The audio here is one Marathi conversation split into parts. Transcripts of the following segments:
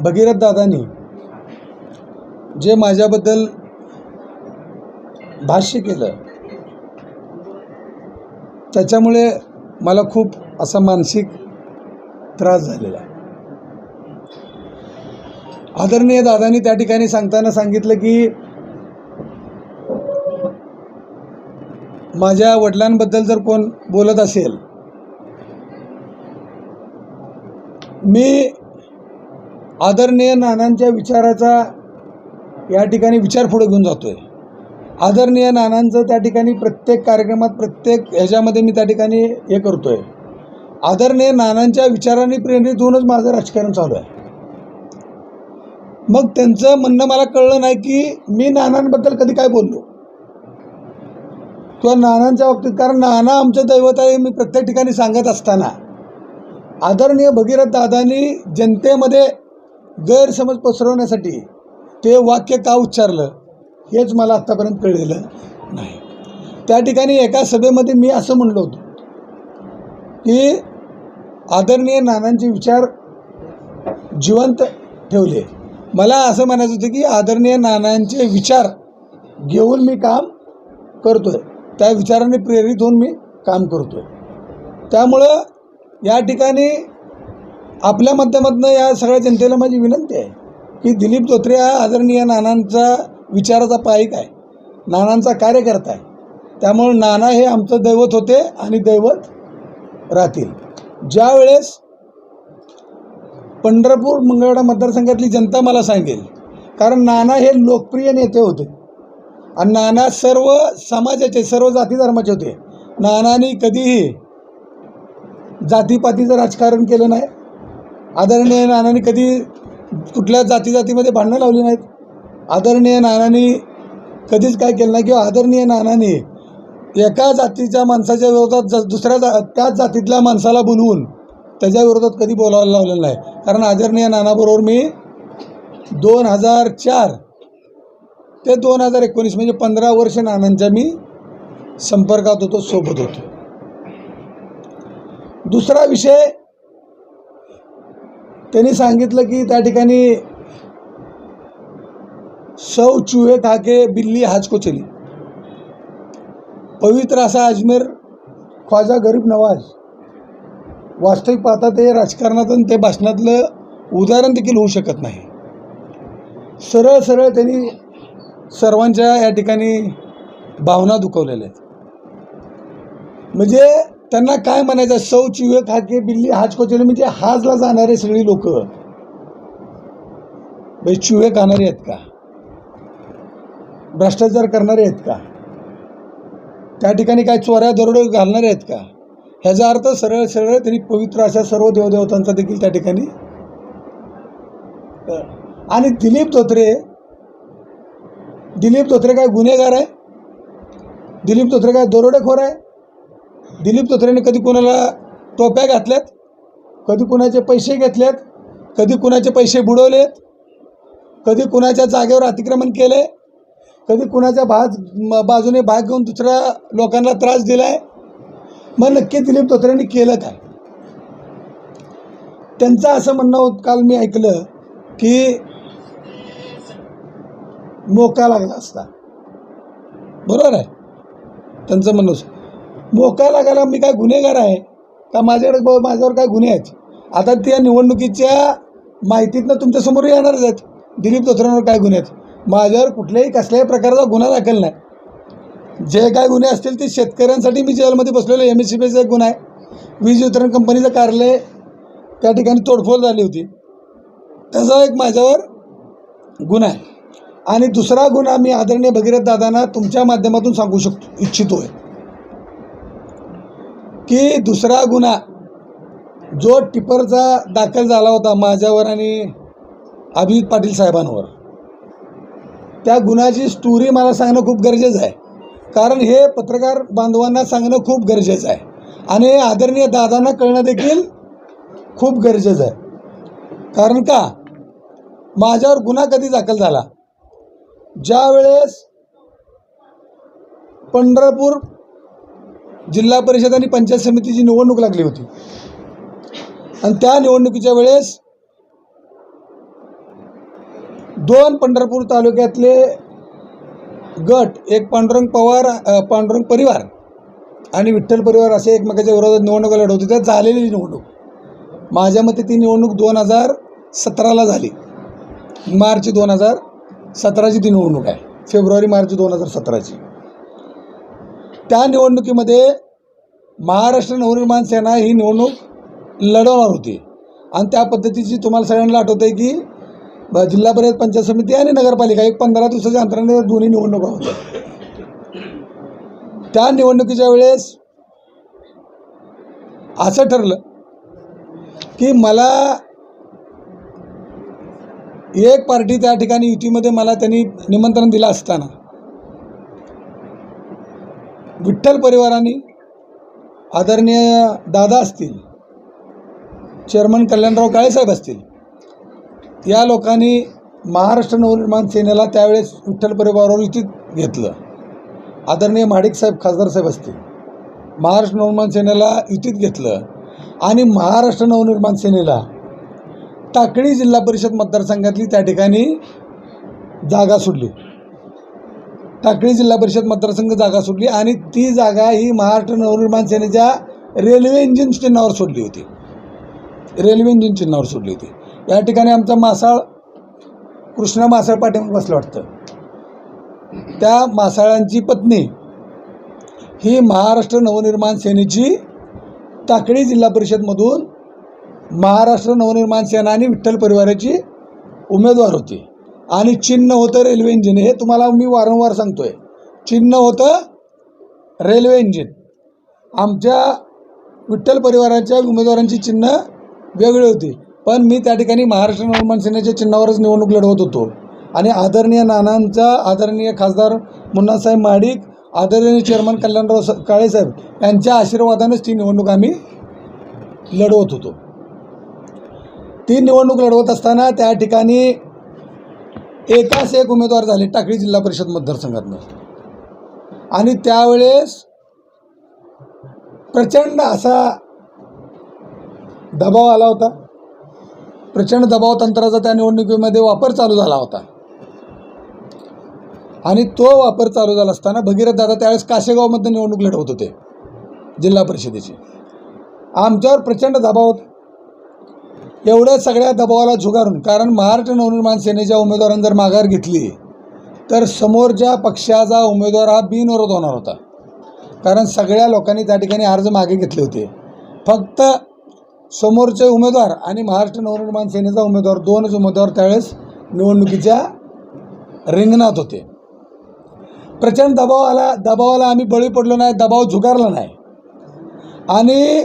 भगीरथ दादांनी जे माझ्याबद्दल भाष्य केलं त्याच्यामुळे मला खूप असा मानसिक त्रास झालेला आदरणीय दादांनी त्या ठिकाणी सांगताना सांगितलं की माझ्या वडिलांबद्दल जर कोण बोलत असेल मी आदरणीय नानांच्या विचाराचा या ठिकाणी विचार पुढे घेऊन जातो आहे आदरणीय नानांचं त्या ठिकाणी प्रत्येक कार्यक्रमात प्रत्येक ह्याच्यामध्ये मी त्या ठिकाणी हे करतो आहे आदरणीय नानांच्या विचाराने प्रेरित होऊनच माझं राजकारण चालू आहे. मग त्यांचं म्हणणं मला कळलं नाही की मी नानांबद्दल कधी काय बोललो. किंवा नानांच्या बाबतीत कारण नाना आमचं दैवत आहे मी प्रत्येक ठिकाणी सांगत असताना. आदरणीय भगीरथ दादांनी जनतेमध्ये गैरसमज पसरवण्यासाठी ते वाक्य का उच्चारलं हेच मला आत्तापर्यंत कळलेलं नाही. त्या ठिकाणी एका सभेमध्ये मी असं म्हणलो होतो की आदरणीय नानांचे विचार जिवंत ठेवले. मला असं म्हणायचं होतं की आदरणीय नानांचे विचार घेऊन मी काम करतो आहे त्या विचाराने प्रेरित होऊन मी काम करतो आहे त्यामुळं या ठिकाणी आपल्या माध्यमातून या सगळ्या जनतेला माझी विनंती आहे की दिलीप धोत्रे हा आदरणीय नानांचा विचाराचा पायिक आहे. नानांचा कार्यकर्ता आहे. त्यामुळे नाना हे आमचं दैवत होते आणि दैवत राहतील. ज्या वेळेस पंढरपूर मंगळवेढा मतदारसंघातली जनता मला सांगेल कारण नाना हे लोकप्रिय नेते होते. आणि नाना सर्व समाजाचे सर्व जाती धर्माचे होते. नानांनी कधीही जातीपातीचं राजकारण केलं नाही. आदरणीय नानांनी कधी कुठल्या जाती जातीमध्ये भांडणं लावली नाहीत. आदरणीय नानांनी कधीच काय केलं नाही. किंवा आदरणीय नानांनी एका जातीच्या माणसाच्या विरोधात ज दुसऱ्या जा त्याच जातीतल्या माणसाला बोलवून त्याच्या विरोधात कधी बोलायला लावलेलं नाही. कारण आदरणीय नानाबरोबर मी दोन हजार चार ते दोन हजार एकोणीस म्हणजे पंधरा वर्ष नानांच्या मी संपर्कात होतो सोबत होतो. दुसरा विषय त्यांनी सांगितलं की त्या ठिकाणी सौ चुहे खाके बिल्ली हाजको चली पवित्र असा अजमेर ख्वाजा गरीब नवाज. वास्तविक पाहता ते राजकारणातून ते भाषणातलं उदाहरण देखील होऊ शकत नाही. सरळ सरळ त्यांनी सर्वांच्या या ठिकाणी भावना दुखवलेल्या आहेत. म्हणजे त्यांना काय म्हणायचं? सौ चिवे खाके बिल्ली हाज कोचले म्हणजे हाजला जाणारे सगळी लोक. म्हणजे चिवे खाणारे आहेत का? भ्रष्टाचार करणारे आहेत का? त्या ठिकाणी काय चोऱ्या दरोडे घालणारे आहेत का? ह्याचा अर्थ सरळ सरळ त्यांनी पवित्र अशा सर्व देवदेवतांचा देखील त्या ठिकाणी. आणि दिलीप धोत्रे दिलीप धोत्रे काय गुन्हेगार आहे? दिलीप धोत्रे काय दरोडेखोर आहे? दिलीप धोत्रेने कधी कुणाला टोप्या घातल्यात? कधी कुणाचे पैसे घेतलेत कधी कुणाचे पैसे बुडवलेत? कधी कुणाच्या जागेवर अतिक्रमण केले कधी कुणाच्या भाग बाजूने भाग घेऊन दुसऱ्या लोकांना त्रास दिला आहे मग नक्की दिलीप धोत्रेंनी केलं काय? त्यांचं असं म्हणणं होत काल मी ऐकलं की मोका लागला असता. बरोबर आहे? त्यांचं म्हणणं होतं. मोका लागायला मी काय गुन्हेगार आहे? का माझ्याकडे ब- माझ्यावर काय गुन्हे आहेत? आता त्या निवडणुकीच्या माहितीतनं तुमच्यासमोर येणारच आहेत. दिलीप धोत्रेंवर काय गुन्हे आहेत? माझ्यावर कुठल्याही कसल्याही प्रकारचा गुन्हा दाखल नाही. जे काय गुन्हे असतील ते शेतकऱ्यांसाठी मी जेलमध्ये बसलेलो एम एस सी पीचा एक गुन्हा आहे. वीज वितरण कंपनीचं कार्यालय त्या ठिकाणी तोडफोड झाली होती. त्याचा एक माझ्यावर गुन्हा आहे. आणि दुसरा गुन्हा मी आदरणीय भगीरथ दादांना तुमच्या माध्यमातून सांगू शकतो इच्छितो आहे. की दुसरा गुन्हा जो टिपरचा दाखल झाला होता माझ्यावर आणि अभिजित पाटील साहेबांवर. त्या गुन्ह्याची स्टोरी मला सांगणं खूप गरजेचं आहे. कारण हे पत्रकार बांधवांना सांगणं खूप गरजेचं आहे. आणि आदरणीय दादांना कळणं देखील खूप गरजेचं आहे. कारण का? माझ्यावर गुन्हा कधी दाखल झाला? ज्यावेळेस पंढरपूर जिल्हा परिषद आणि पंचायत समितीची निवडणूक लागली होती. आणि त्या निवडणुकीच्या वेळेस दोन पंढरपूर तालुक्यातले गट एक पांडुरंग पवार पांडुरंग परिवार आणि विठ्ठल परिवार असे एकमेकाच्या विरोधात निवडणुका लढवते त्यात झालेली निवडणूक. माझ्या मते ती निवडणूक दोन हजार सतराला झाली. मार्च दोन हजार सतराची ती निवडणूक आहे. फेब्रुवारी मार्च दोन हजार सतराची. त्या निवडणुकीमध्ये महाराष्ट्र नवनिर्माण सेना ही निवडणूक लढवणार होती. आणि त्या पद्धतीची तुम्हाला सगळ्यांना आठवतं आहे की जिल्हा परिषद पंचायत समिती आणि नगरपालिका एक पंधरा दिवसाच्या अंतराने दोन्ही निवडणुका होत्या. त्या निवडणुकीच्या वेळेस असं ठरलं की मला एक पार्टी त्या ठिकाणी युतीमध्ये मला त्यांनी निमंत्रण दिलं असताना विठ्ठल परिवाराने आदरणीय दादा असतील चेअरमन कल्याणराव काळेसाहेब असतील या लोकांनी महाराष्ट्र नवनिर्माण सेनेला त्यावेळेस विठ्ठल परिवारावर युतीत घेतलं. आदरणीय महाडिक साहेब खासदार साहेब असतील महाराष्ट्र नवनिर्माण सेनेला युतीत घेतलं आणि महाराष्ट्र नवनिर्माण सेनेला टाकळी जिल्हा परिषद मतदारसंघातली त्या ठिकाणी जागा सोडली. टाकळी जिल्हा परिषद मतदारसंघ जागा सोडली आणि ती जागा ही महाराष्ट्र नवनिर्माण सेनेच्या रेल्वे इंजिन चिन्हावर सोडली होती. रेल्वे इंजिन चिन्हावर सोडली होती. या ठिकाणी आमचा मासाळ कृष्णा मासाळ पाठीमागे बसलं वाटतं. त्या मासाळांची पत्नी ही महाराष्ट्र नवनिर्माण सेनेची टाकळी जिल्हा परिषदमधून महाराष्ट्र नवनिर्माण सेना आणि विठ्ठल परिवाराची उमेदवार होती. आणि चिन्ह होतं रेल्वे इंजिन. हे तुम्हाला मी वारंवार सांगतो आहे चिन्ह होतं रेल्वे इंजिन. आमच्या विठ्ठल परिवाराच्या उमेदवारांची चिन्ह वेगळी होती. पण मी त्या ठिकाणी महाराष्ट्र नवनिर्माण सेनेच्या चिन्हावरच निवडणूक लढवत होतो. आणि आदरणीय नानांचा आदरणीय खासदार मुन्नासाहेब माडिक आदरणीय चेअरमन कल्याणराव स- काळेसाहेब यांच्या आशीर्वादानेच ती निवडणूक आम्ही लढवत होतो. ती निवडणूक लढवत असताना त्या ठिकाणी एकाच एक उमेदवार झाले टाकळी जिल्हा परिषद मतदारसंघातनं. आणि त्यावेळेस प्रचंड असा दबाव आला होता. प्रचंड दबाव तंत्राचा त्या निवडणुकीमध्ये वापर चालू झाला होता. आणि तो वापर चालू झाला असताना भगीरथ दादा त्यावेळेस कासेगावमधनं निवडणूक लढवत होते. जिल्हा परिषदेची. आमच्यावर प्रचंड दबाव होता. एवढ्या सगळ्या दबावाला झुगारून कारण महाराष्ट्र नवनिर्माण सेनेच्या उमेदवारांनी जर माघार घेतली तर समोरच्या पक्षाचा उमेदवार हा बिनविरोध होणार होता. कारण सगळ्या लोकांनी त्या ठिकाणी अर्ज मागे घेतले होते. फक्त समोरचे उमेदवार आणि महाराष्ट्र नवनिर्माण सेनेचा उमेदवार दोनच उमेदवार त्यावेळेस निवडणुकीच्या रिंगणात होते. प्रचंड दबाव आला दबावाला आम्ही बळी पडलो नाही दबाव झुगारला नाही. आणि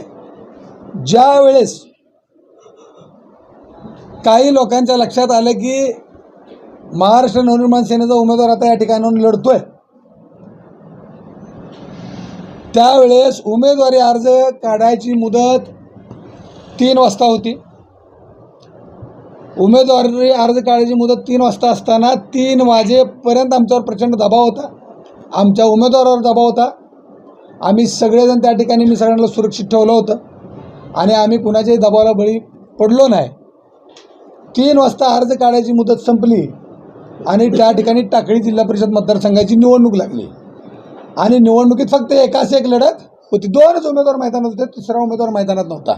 ज्या वेळेस काही लोकांच्या लक्षात आलं की महाराष्ट्र नवनिर्माण सेनेचा उमेदवार आता या ठिकाणाहून लढतोय. त्यावेळेस उमेदवारी अर्ज काढायची मुदत तीन वाजता होती. उमेदवारी अर्ज काढायची मुदत तीन वाजता असताना तीन वाजेपर्यंत आमच्यावर प्रचंड दबाव होता. आमच्या उमेदवारावर दबाव होता. आम्ही सगळेजण त्या ठिकाणी मी सगळ्यांना सुरक्षित ठेवलं होतं. आणि आम्ही कुणाच्याही दबावाला बळी पडलो नाही. तीन वाजता अर्ज काढायची मुदत संपली आणि त्या ठिकाणी टाकळी जिल्हा परिषद मतदारसंघाची निवडणूक लागली. आणि निवडणुकीत फक्त एकाच एक लढत होती. दोनच उमेदवार मैदानात होते. तिसरा उमेदवार मैदानात नव्हता.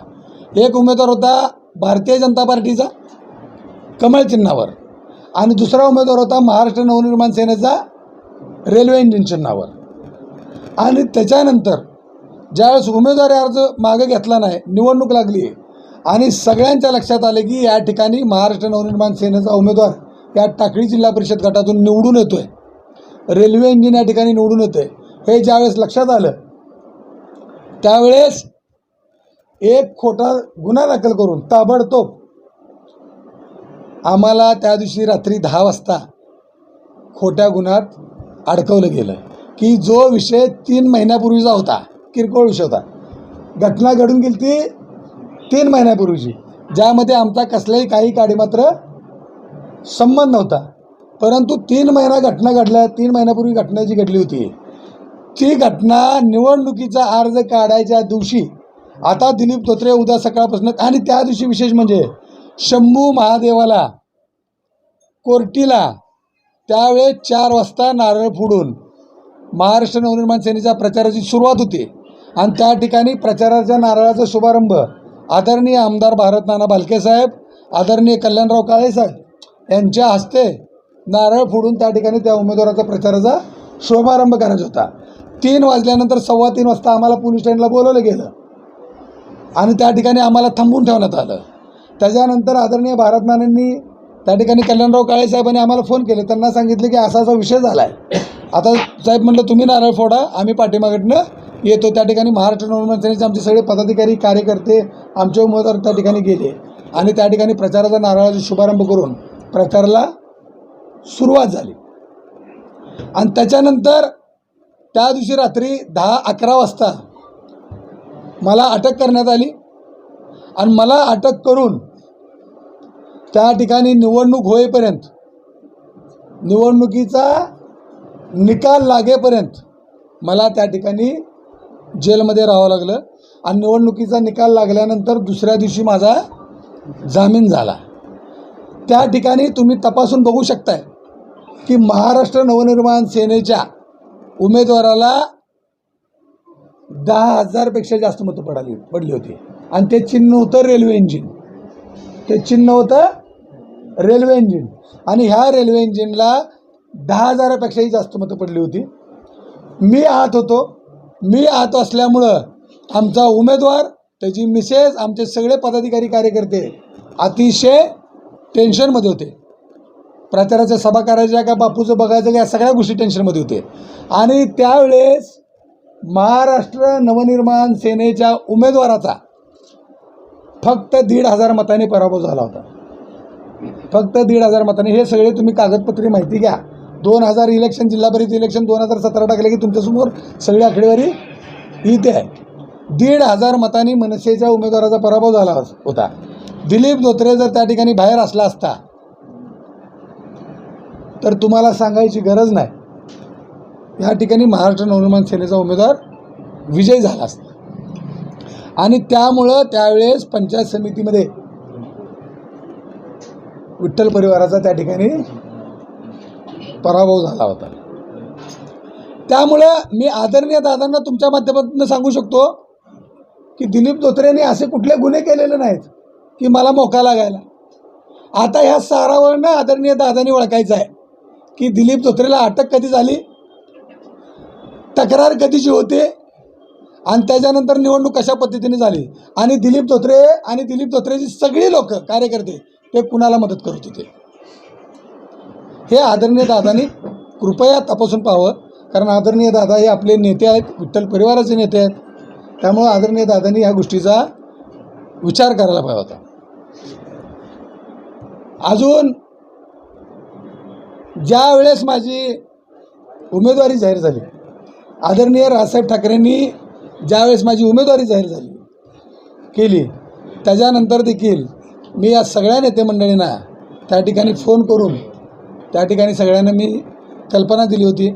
एक उमेदवार होता भारतीय जनता पार्टीचा कमळ चिन्हावर आणि दुसरा उमेदवार होता महाराष्ट्र नवनिर्माण सेनेचा रेल्वे इंजिन चिन्हावर. आणि त्याच्यानंतर ज्यावेळेस उमेदवारी अर्ज मागे घेतला नाही निवडणूक लागली आहे आणि सगळ्यांच्या लक्षात आले की या ठिकाणी महाराष्ट्र नवनिर्माण सेनेचा उमेदवार या टाकळी जिल्हा परिषद गटातून निवडून येतोय. रेल्वे इंजिन या ठिकाणी निवडून येतोय. हे ज्यावेळेस लक्षात आलं त्यावेळेस एक खोटा गुन्हा दाखल करून ताबडतोब आम्हाला त्या दिवशी रात्री दहा वाजता खोट्या गुन्ह्यात अडकवलं गेलं की जो विषय तीन महिन्यापूर्वीचा होता किरकोळ विषय होता. घटना घडून गेली ती तीन महिन्यापूर्वीची ज्यामध्ये आमचा कसलाही काही काडी मात्र संबंध नव्हता. परंतु तीन महिना घटना घडल्या तीन महिन्यापूर्वी घटना जी घडली होती ती घटना निवडणुकीचा अर्ज काढायच्या दिवशी आता दिलीप धोत्रे उद्या सकाळपासून आणि त्या दिवशी विशेष म्हणजे शंभू महादेवाला कोर्टीला त्यावेळेस चार वाजता नारळ फोडून महाराष्ट्र नवनिर्माण सेनेच्या प्रचाराची सुरुवात होती. आणि त्या ठिकाणी प्रचाराच्या नारळाचा शुभारंभ आदरणीय आमदार भारत नाना भालके साहेब आदरणीय कल्याणराव काळे साहेब यांच्या हस्ते नारळ फोडून त्या ठिकाणी त्या उमेदवाराचा प्रचाराचा शुभारंभ करायचा होता. तीन वाजल्यानंतर सव्वा तीन वाजता आम्हाला पोलीस स्टँडला बोलवलं गेलं. आणि त्या ठिकाणी आम्हाला थांबून ठेवण्यात आलं. त्याच्यानंतर आदरणीय भारत नानांनी त्या ठिकाणी कल्याणराव काळे साहेबांनी आम्हाला फोन केले. त्यांना सांगितले की असा असा विषय झाला आहे आता साहेब म्हणलं तुम्ही नारळ फोडा आम्ही पाठीमागडनं येतो. त्या ठिकाणी महाराष्ट्र नवनिर्माण सेनेचे आमचे सगळे पदाधिकारी कार्यकर्ते आमचे उमेदवार त्या ठिकाणी गेले. आणि त्या ठिकाणी प्रचाराचा नारळाचा शुभारंभ करून प्रचाराला सुरुवात झाली. आणि त्याच्यानंतर त्या दिवशी रात्री दहा अकरा वाजता मला अटक करण्यात आली. आणि मला अटक करून त्या ठिकाणी निवडणूक होईपर्यंत निवडणुकीचा निकाल लागेपर्यंत मला त्या ठिकाणी जेलमध्ये राहावं लागलं. आणि निवडणुकीचा निकाल लागल्यानंतर दुसऱ्या दिवशी माझा जामीन झाला. त्या ठिकाणी तुम्ही तपासून बघू शकताय की महाराष्ट्र नवनिर्माण सेनेच्या उमेदवाराला दहा हजारपेक्षा जास्त मतं पडाली पडली होती. आणि ते चिन्ह होतं रेल्वे इंजिन. ते चिन्ह होतं रेल्वे इंजिन. आणि ह्या रेल्वे इंजिनला दहा हजारापेक्षाही जास्त मतं पडली होती. मी आत होतो. मी आत असल्यामुळं आमचा उमेदवार त्याची मिसेस आमचे सगळे पदाधिकारी कार्यकर्ते अतिशय टेन्शनमध्ये होते. प्रचाराच्या सभा करायच्या का बापूचं बघायचं का या सगळ्या गोष्टी टेन्शनमध्ये होते. आणि त्यावेळेस महाराष्ट्र नवनिर्माण सेनेच्या उमेदवाराचा फक्त दीड हजार मताने पराभव झाला होता. फक्त दीड हजार मताने. हे सगळे तुम्ही कागदपत्री माहिती घ्या. दोन हजार इलेक्शन जिल्हा परिषद इलेक्शन दोन हजार सतरा टाकले की तुमच्यासमोर सगळी आकडेवारी इथे आहे. दीड हजार मतांनी मनसेच्या उमेदवाराचा पराभव झाला होता. दिलीप धोत्रे जर त्या ठिकाणी बाहेर असला असता तर तुम्हाला सांगायची गरज नाही. या ठिकाणी महाराष्ट्र नवनिर्माण सेनेचा उमेदवार विजय झाला असता. आणि त्यामुळं त्यावेळेस पंचायत समितीमध्ये विठ्ठल परिवाराचा त्या ठिकाणी पराभव झाला होता. त्यामुळं मी आदरणीय दादांना तुमच्या माध्यमातून सांगू शकतो की दिलीप धोत्रेने असे कुठले गुन्हे केलेले नाहीत की मला मोका लागायला. आता ह्या सारावरनं आदरणीय दादांनी ओळखायचं आहे की दिलीप धोत्रेला अटक कधी झाली? तक्रार कधीची होते? आणि त्याच्यानंतर निवडणूक कशा पद्धतीने झाली? आणि दिलीप धोत्रे आणि दिलीप धोत्रेची सगळी लोक कार्यकर्ते ते कुणाला मदत करत होते? हे आदरणीय दादांनी कृपया तपासून पाहावं. कारण आदरणीय दादा हे आपले नेते आहेत विठ्ठल परिवाराचे नेते आहेत. त्यामुळं आदरणीय दादांनी ह्या गोष्टीचा विचार करायला पाहिजे होता. अजून ज्या वेळेस माझी उमेदवारी जाहीर झाली आदरणीय राजसाहेब ठाकरेंनी ज्यावेळेस माझी उमेदवारी जाहीर झाली केली त्याच्यानंतर देखील मी या सगळ्या नेते मंडळींना त्या ठिकाणी फोन करून त्या ठिकाणी सगळ्यांना मी कल्पना दिली होती.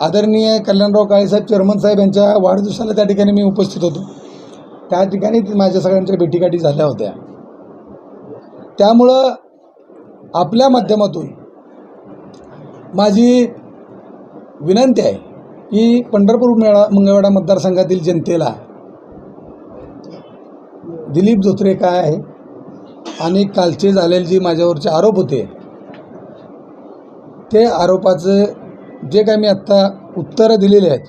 आदरणीय कल्याणराव काळेसाहेब चेअरमन साहेब यांच्या वाढदिवसाला त्या ठिकाणी मी उपस्थित होतो. त्या ठिकाणी माझ्या सगळ्यांच्या भेटीगाठी झाल्या होत्या. त्यामुळं आपल्या माध्यमातून माझी विनंती आहे की पंढरपूर मेळा मंगळवाडा मतदारसंघातील जनतेला दिलीप धोत्रे काय आहे आणि कालचे झालेले जे माझ्यावरचे आरोप होते ते आरोपाचं जे काय मी आत्ता उत्तरं दिलेली आहेत